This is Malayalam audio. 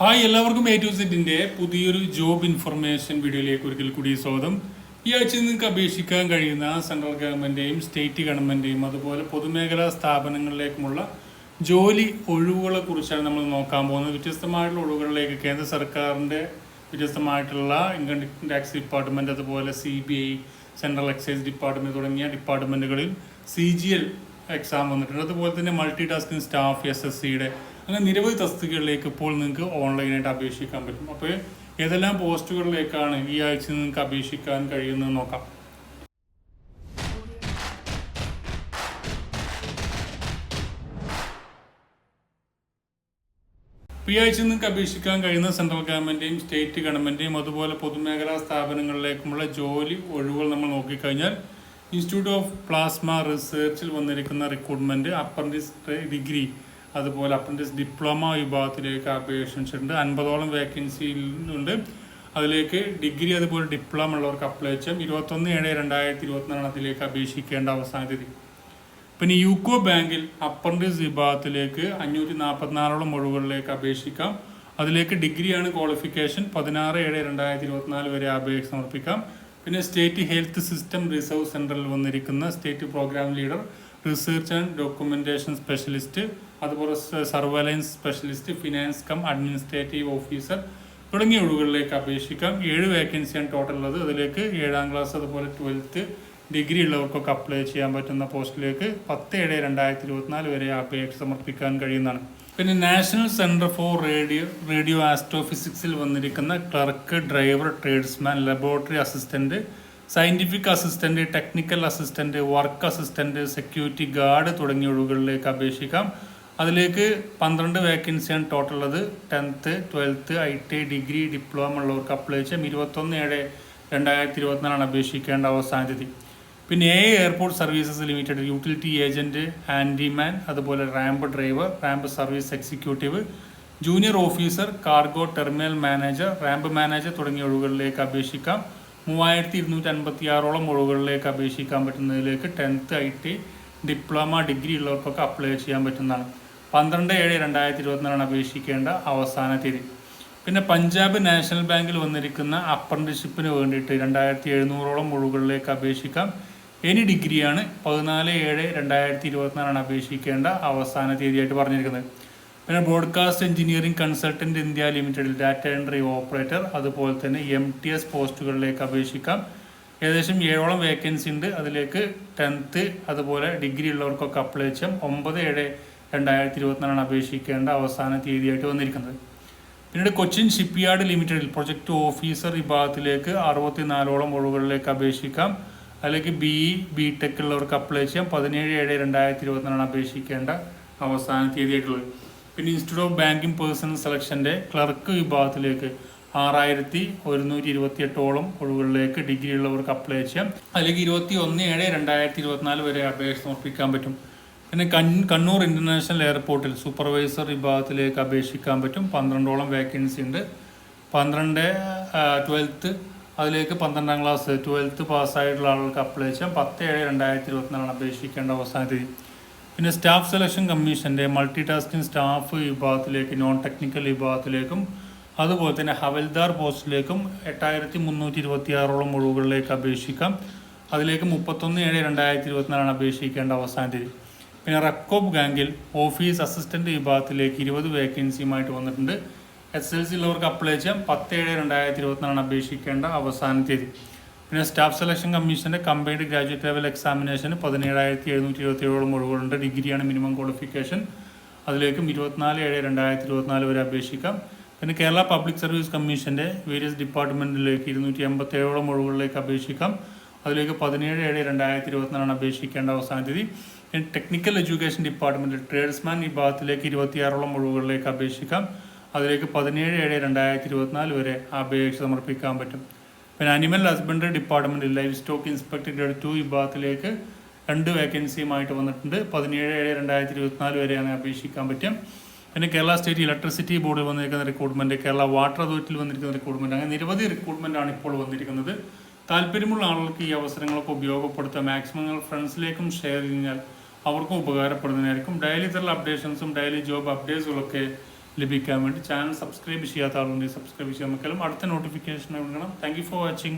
ഹായ് എല്ലാവർക്കും എ ടു സെറ്റിന്റെ പുതിയൊരു ജോബ് ഇൻഫർമേഷൻ വീഡിയോയിലേക്ക് ഒരിക്കൽ കൂടി സ്വാഗതം. ഈ ആഴ്ച നിങ്ങൾക്ക് അപേക്ഷിക്കാൻ കഴിയുന്ന സെൻട്രൽ ഗവൺമെന്റേയും സ്റ്റേറ്റ് ഗവൺമെന്റേയും അതുപോലെ പൊതുമേഖലാ സ്ഥാപനങ്ങളിലേക്കുമുള്ള ജോലി ഒഴിവുകളെ കുറിച്ചാണ് നമ്മൾ നോക്കാൻ പോകുന്നത്. വ്യത്യസ്തമായിട്ടുള്ള ഒഴിവുകളിലേക്ക് കേന്ദ്ര സർക്കാരിന്റെ വ്യത്യസ്തമായിട്ടുള്ള ഇൻകം ടാക്സ് ഡിപ്പാർട്ട്മെന്റ് അതുപോലെ C B I central excise department തുടങ്ങിയ ഡിപ്പാർട്ട്മെന്റുകളിൽ സി ജി എൽ എക്സാം വന്നിട്ടുണ്ട്. അതുപോലെ തന്നെ multi tasking staff S S സിയുടെ അങ്ങനെ നിരവധി തസ്തികകളിലേക്ക് ഇപ്പോൾ നിങ്ങൾക്ക് ഓൺലൈനായിട്ട് അപേക്ഷിക്കാൻ പറ്റും. അപ്പോൾ ഏതെല്ലാം പോസ്റ്റുകളിലേക്കാണ് ഈ ആഴ്ച നിങ്ങൾക്ക് അപേക്ഷിക്കാൻ കഴിയുന്നത് നോക്കാം. ഈ ആഴ്ച നിങ്ങൾക്ക് അപേക്ഷിക്കാൻ കഴിയുന്ന സെൻട്രൽ ഗവൺമെന്റിന്റെയും സ്റ്റേറ്റ് ഗവൺമെന്റിന്റെയും അതുപോലെ പൊതുമേഖലാ സ്ഥാപനങ്ങളിലേക്കുമുള്ള ജോലി ഒഴിവുകൾ നമ്മൾ നോക്കിക്കഴിഞ്ഞാൽ ഇൻസ്റ്റിറ്റ്യൂട്ട് ഓഫ് പ്ലാസ്മ റിസർച്ചിൽ വന്നിരിക്കുന്ന റിക്രൂട്ട്മെന്റ് അപ്രന്റീസ് ഡിഗ്രി അതുപോലെ അപ്രന്റീസ് ഡിപ്ലോമ വിഭാഗത്തിലേക്ക് അപേക്ഷിച്ചിട്ടുണ്ട് അൻപതോളം വേക്കൻസി ഉണ്ട് അതിലേക്ക് ഡിഗ്രി അതുപോലെ ഡിപ്ലോമ ഉള്ളവർക്ക് അപ്ലൈ ചെയ്യാം. ഇരുപത്തൊന്ന് ഏഴ് രണ്ടായിരത്തി ഇരുപത്തിനാലാണ് അതിലേക്ക് അപേക്ഷിക്കേണ്ട അവസാന തീയതി. പിന്നെ യൂക്കോ ബാങ്കിൽ അപ്രന്റീസ് വിഭാഗത്തിലേക്ക് അഞ്ഞൂറ്റി നാൽപ്പത്തിനാലോളം ഒഴിവുകളിലേക്ക് അപേക്ഷിക്കാം. അതിലേക്ക് ഡിഗ്രിയാണ് ക്വാളിഫിക്കേഷൻ പതിനാറ് ഏഴ് രണ്ടായിരത്തി ഇരുപത്തിനാല് വരെ അപേക്ഷ സമർപ്പിക്കാം. പിന്നെ സ്റ്റേറ്റ് ഹെൽത്ത് സിസ്റ്റം റിസർവ് സെന്ററിൽ വന്നിരിക്കുന്ന state programme leader research and documentation specialist അതുപോലെ surveillance specialist finance cum administrative officer തുടങ്ങിയ ഒഴിവുകളിലേക്ക് അപേക്ഷിക്കാം. ഏഴ് വേക്കൻസിയാണ് ടോട്ടൽ ഉള്ളത്. അതിലേക്ക് ഏഴാം ക്ലാസ് അതുപോലെ ട്വൽത്ത് ഡിഗ്രി ഉള്ളവർക്കൊക്കെ അപ്ലൈ ചെയ്യാൻ പറ്റുന്ന പോസ്റ്റിലേക്ക് പത്ത് ഏഴ് രണ്ടായിരത്തി ഇരുപത്തിനാല് വരെ അപേക്ഷ സമർപ്പിക്കാൻ കഴിയുന്നതാണ്. പിന്നെ national centre for radio radio ആസ്ട്രോഫിസിക്സിൽ വന്നിരിക്കുന്ന clerk driver tradesman laboratory assistant scientific assistant technical assistant work assistant security guard തുടങ്ങിയ ഒഴിവുകളിലേക്ക് അപേക്ഷിക്കാം. അതിലേക്ക് പന്ത്രണ്ട് വേക്കൻസിയാണ് ടോട്ടൽ ഉള്ളത്. Tenth twelfth I T degree diploma ഉള്ളവർക്ക് അപ്ലൈ ചെയ്യാം. ഇരുപത്തൊന്ന് ഏഴ് രണ്ടായിരത്തി ഇരുപത്തിനാലാണ് അപേക്ഷിക്കേണ്ട അവസാന തീയതി. പിന്നെ A airport services limited utility agent handyman അതുപോലെ ramp driver ramp service executive junior officer cargo terminal manager ramp manager തുടങ്ങിയ ഒഴിവുകളിലേക്ക് അപേക്ഷിക്കാം. മൂവായിരത്തി ഇരുന്നൂറ്റി അൻപത്തി ആറോളം ഒഴിവുകളിലേക്ക് അപേക്ഷിക്കാൻ പറ്റുന്നതിലേക്ക് tenth I T diploma degree ഉള്ളവർക്കൊക്കെ apply ചെയ്യാൻ പറ്റുന്നതാണ്. പന്ത്രണ്ട് ഏഴ് രണ്ടായിരത്തി ഇരുപത്തിനാലാണ് അപേക്ഷിക്കേണ്ട അവസാന തീയതി പിന്നെ പഞ്ചാബ് നാഷണൽ ബാങ്കിൽ വന്നിരിക്കുന്ന അപ്രന്റിഷിപ്പിന് വേണ്ടിയിട്ട് രണ്ടായിരത്തി എഴുന്നൂറോളം ഒഴിവുകളിലേക്ക് അപേക്ഷിക്കാം. എനി ഡിഗ്രിയാണ് പതിനാല് ഏഴ് രണ്ടായിരത്തി ഇരുപത്തിനാലാണ് അപേക്ഷിക്കേണ്ട അവസാന തീയതിയായിട്ട് പറഞ്ഞിരിക്കുന്നത്. പിന്നെ ബ്രോഡ്കാസ്റ്റ് എഞ്ചിനീയറിംഗ് കൺസൾട്ടന്റ് ഇന്ത്യ ലിമിറ്റഡിൽ ഡാറ്റ എൻട്രി ഓപ്പറേറ്റർ അതുപോലെ തന്നെ എം ടി എസ് പോസ്റ്റുകളിലേക്ക് അപേക്ഷിക്കാം. ഏകദേശം ഏഴോളം വേക്കൻസി ഉണ്ട്. അതിലേക്ക് ടെൻത്ത് അതുപോലെ ഡിഗ്രി ഉള്ളവർക്കൊക്കെ അപ്ലൈ ചെയ്യാം. ഒമ്പത് ഏഴ് രണ്ടായിരത്തി ഇരുപത്തിനാലാണ് അപേക്ഷിക്കേണ്ട അവസാന തീയതിയായിട്ട് വന്നിരിക്കുന്നത്. പിന്നീട് കൊച്ചിൻ ഷിപ്പ്യാർഡ് ലിമിറ്റഡിൽ പ്രൊജക്ട് ഓഫീസർ വിഭാഗത്തിലേക്ക് അറുപത്തിനാലോളം ഒഴിവുകളിലേക്ക് അപേക്ഷിക്കാം. അല്ലെങ്കിൽ ബി ബി ടെക് ഉള്ളവർക്ക് അപ്ലൈ ചെയ്യാം. പതിനേഴ് ഏഴ് രണ്ടായിരത്തി ഇരുപത്തിനാലാണ് അപേക്ഷിക്കേണ്ട അവസാന തീയതിയായിട്ടുള്ളത്. പിന്നെ ഇൻസ്റ്റിറ്റ്യൂട്ട് ഓഫ് ബാങ്കിങ് പേഴ്സണൽ സെലക്ഷന്റെ ക്ലർക്ക് വിഭാഗത്തിലേക്ക് ആറായിരത്തി ഒരുന്നൂറ്റി ഇരുപത്തി എട്ടോളം ഒഴിവുകളിലേക്ക് ഡിഗ്രി ഉള്ളവർക്ക് അപ്ലൈ ചെയ്യാം. അല്ലെങ്കിൽ ഇരുപത്തി ഒന്ന് ഏഴ് രണ്ടായിരത്തി ഇരുപത്തിനാല് വരെ അപേക്ഷ സമർപ്പിക്കാൻ പറ്റും. പിന്നെ കൺ- കണ്ണൂർ ഇന്റർനാഷണൽ എയർപോർട്ടിൽ സൂപ്പർവൈസർ വിഭാഗത്തിലേക്ക് അപേക്ഷിക്കാൻ പറ്റും. പന്ത്രണ്ടോളം വേക്കൻസി ഉണ്ട്. പന്ത്രണ്ട് ട്വൽത്ത് അതിലേക്ക് പന്ത്രണ്ടാം ക്ലാസ് ട്വൽത്ത് പാസ്സായിട്ടുള്ള ആളുകൾക്ക് അപ്ലൈ ചെയ്യാം. പത്ത് ഏഴ് രണ്ടായിരത്തി ഇരുപത്തിനാലാണ് അപേക്ഷിക്കേണ്ട അവസാന തീയതി. പിന്നെ സ്റ്റാഫ് സെലക്ഷൻ കമ്മീഷന്റെ മൾട്ടി ടാസ്കിംഗ് സ്റ്റാഫ് വിഭാഗത്തിലേക്ക് നോൺ ടെക്നിക്കൽ വിഭാഗത്തിലേക്കും അതുപോലെ തന്നെ ഹവൽദാർ പോസ്റ്റിലേക്കും എട്ടായിരത്തി മുന്നൂറ്റി ഇരുപത്തി ആറോളം ഒഴിവുകളിലേക്ക് അപേക്ഷിക്കാം. അതിലേക്ക് മുപ്പത്തൊന്ന് ഏഴ് രണ്ടായിരത്തി ഇരുപത്തിനാലാണ് അപേക്ഷിക്കേണ്ട അവസാന തീയതി. പിന്നെ റെക്കോബ് ബാങ്കിൽ ഓഫീസ് അസിസ്റ്റന്റ് വിഭാഗത്തിലേക്ക് ഇരുപത് വേക്കൻസിയുമായിട്ട് വന്നിട്ടുണ്ട്. എസ് എൽ സി ഉള്ളവർക്ക് അപ്ലൈ ചെയ്യാം. പത്ത് ഏഴ് രണ്ടായിരത്തി ഇരുപത്തിനാണ് അപേക്ഷിക്കേണ്ട അവസാന തീയതി. പിന്നെ സ്റ്റാഫ് സെലക്ഷൻ കമ്മീഷന്റെ കമ്പൈൻഡ് ഗ്രാജുവേറ്റ് ലെവൽ എക്സാമിനേഷന് പതിനേഴായിരത്തി എഴുന്നൂറ്റി ഇരുപത്തി ഏഴോളം ഒഴിവുകളുണ്ട് ഡിഗ്രിയാണ് മിനിമം ക്വാളിഫിക്കേഷൻ അതിലേക്കും ഇരുപത്തിനാല് ഏഴ് രണ്ടായിരത്തി ഇരുപത്തിനാല് വരെ അപേക്ഷിക്കാം. പിന്നെ കേരള പബ്ലിക് സർവീസ് കമ്മീഷന്റെ വേരിയസ് ഡിപ്പാർട്ട്മെന്റിലേക്ക് ഇരുന്നൂറ്റി എൺപത്തി ഏഴോളം ഒഴിവുകളിലേക്ക് അപേക്ഷിക്കാം. അതിലേക്ക് പതിനേഴ് ഏഴ് രണ്ടായിരത്തി ഇരുപത്തിനാലാണ് അപേക്ഷിക്കേണ്ട അവസാന തീയതി. ടെക്നിക്കൽ എഡ്യൂക്കേഷൻ ഡിപ്പാർട്ട്മെന്റിൽ ട്രേഡ്സ്മാൻ വിഭാഗത്തിലേക്ക് ഇരുപത്തിയാറോളം ഒഴിവുകളിലേക്ക് അപേക്ഷിക്കാം. അതിലേക്ക് പതിനേഴ് ഏഴ് രണ്ടായിരത്തി ഇരുപത്തിനാല് വരെ അപേക്ഷ സമർപ്പിക്കാൻ പറ്റും. പിന്നെ അനിമൽ ഹസ്ബൻഡറി ഡിപ്പാർട്ട്മെന്റിൽ ലൈഫ് സ്റ്റോക്ക് ഇൻസ്പെക്ടർ ടു വിഭാഗത്തിലേക്ക് രണ്ട് വേക്കൻസിയുമായിട്ട് വന്നിട്ടുണ്ട്. പതിനേഴ് ഏഴ് രണ്ടായിരത്തി ഇരുപത്തിനാല് വരെയാണ് അപേക്ഷിക്കാൻ പറ്റും. പിന്നെ കേരള സ്റ്റേറ്റ് ഇലക്ട്രിസിറ്റി ബോർഡിൽ വന്നിരിക്കുന്ന റിക്രൂട്ട്മെന്റ് കേരള വാട്ടർ അതോറിറ്റിയിൽ വന്നിരിക്കുന്ന റിക്രൂട്ട്മെന്റ് അങ്ങനെ നിരവധി റിക്രൂട്ട്മെന്റ് ആണ് ഇപ്പോൾ വന്നിരിക്കുന്നത്. താല്പര്യമുള്ള ആളുകൾക്ക് ഈ അവസരങ്ങളൊക്കെ ഉപയോഗപ്പെടുത്തുക മാക്സിമം നിങ്ങൾ ഫ്രണ്ട്സിലേക്കും ഷെയർ കഴിഞ്ഞാൽ അവർക്കും ഉപകാരപ്പെടുന്നതിനായിരിക്കും. ഡെയിലി തരുന്ന അപ്ഡേഷൻസും ഡെയിലി ജോബ് അപ്ഡേറ്റ്സുകളൊക്കെ ലഭിക്കാൻ വേണ്ടി ചാനൽ സബ്സ്ക്രൈബ് ചെയ്യാത്ത ആളുണ്ടെങ്കിൽ സബ്സ്ക്രൈബ് ചെയ്യാൻ നമുക്കെല്ലാം അടുത്ത നോട്ടിഫിക്കേഷൻ കൊടുക്കണം താങ്ക് യു ഫോർ വാച്ചിങ്